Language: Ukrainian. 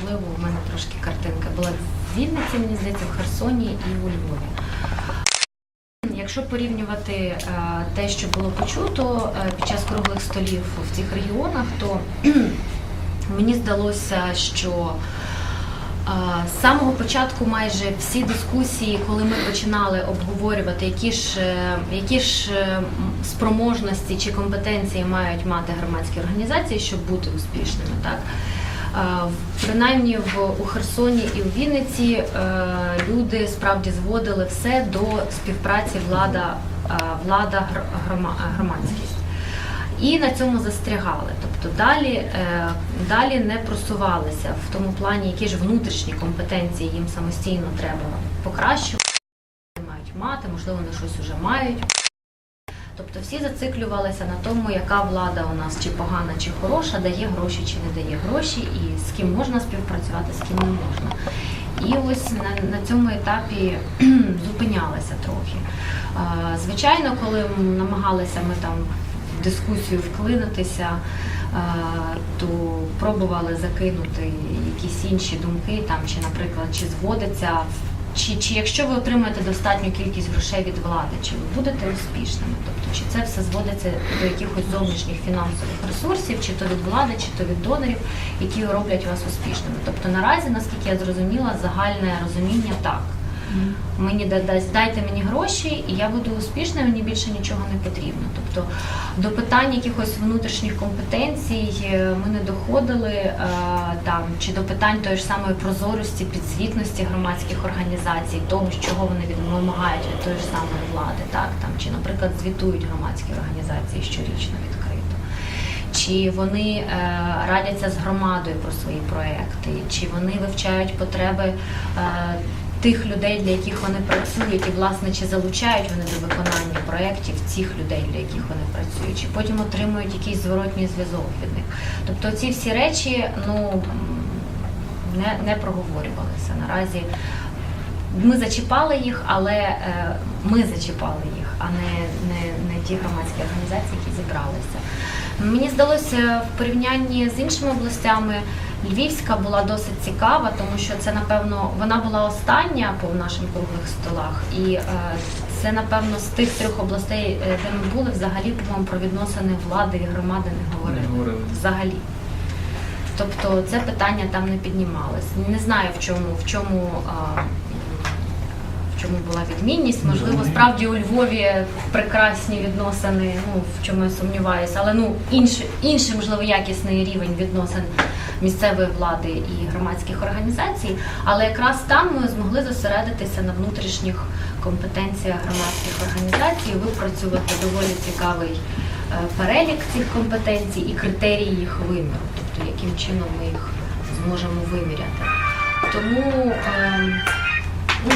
можливо, у мене трошки картинка була в Вінниці, мені здається, в Херсоні і у Львові. Якщо порівнювати е, те, що було почуто е, під час круглих столів в цих регіонах, то мені здалося, що е, з самого початку майже всі дискусії, коли ми починали обговорювати, які ж, які ж спроможності чи компетенції мають мати громадські організації, щоб бути успішними, так. Е, в- Принаймні в у Херсоні і у Вінниці е, люди справді зводили все до співпраці влада, е, влада гр- громадськість. І на цьому застрягали. Тобто далі, далі не просувалися в тому плані, які ж внутрішні компетенції їм самостійно треба покращувати, мають мати, можливо, вони щось вже мають. Тобто всі зациклювалися на тому, яка влада у нас чи погана, чи хороша, дає гроші чи не дає гроші, і з ким можна співпрацювати, з ким не можна. І ось на, на цьому етапі зупинялися трохи. Звичайно, коли намагалися ми там в дискусію вклинитися, то пробували закинути якісь інші думки, там, чи, наприклад, чи зводиться чи, чи якщо ви отримаєте достатню кількість грошей від влади, чи ви будете успішними? Тобто, чи це все зводиться до якихось зовнішніх фінансових ресурсів, чи то від влади, чи то від донорів, які роблять вас успішними? Тобто наразі, наскільки я зрозуміла, загальне розуміння так. Мені дасть- дайте мені гроші, і я буду успішною, мені більше нічого не потрібно. Тобто до питань якихось внутрішніх компетенцій е, ми не доходили е, там чи до питань тої ж самої прозорості, підзвітності громадських організацій, того, чого вони вимагають від тої ж самої влади, так там чи, наприклад, звітують громадські організації щорічно відкрито. Чи вони е, радяться з громадою про свої проекти, чи вони вивчають потреби тих людей, для яких вони працюють, і власне чи залучають вони до виконання проєктів цих людей, для яких вони працюють, чи потім отримують якийсь зворотній зв'язок від них. Тобто ці всі речі ну не, не проговорювалися наразі. Ми зачіпали їх, але е, ми зачіпали їх, а не, не, не ті громадські організації, які зібралися. Мені здалося в порівнянні з іншими областями. Львівська була досить цікава, тому що це напевно вона була остання по нашим круглих столах, і е, це напевно з тих трьох областей, е, де ми були, взагалі по-моєму, про відносини влади і громади не говорили. Не говорили. Взагалі. Тобто це питання там не піднімалось. Не знаю в чому, в чому, чому була відмінність. Можливо, справді у Львові прекрасні відносини, ну в чому я сумніваюся, але ну інший, інший, можливо, якісний рівень відносин місцевої влади і громадських організацій. Але якраз там ми змогли зосередитися на внутрішніх компетенціях громадських організацій, випрацювати доволі цікавий е, перелік цих компетенцій і критерії їх виміру, тобто яким чином ми їх зможемо виміряти. Тому ну,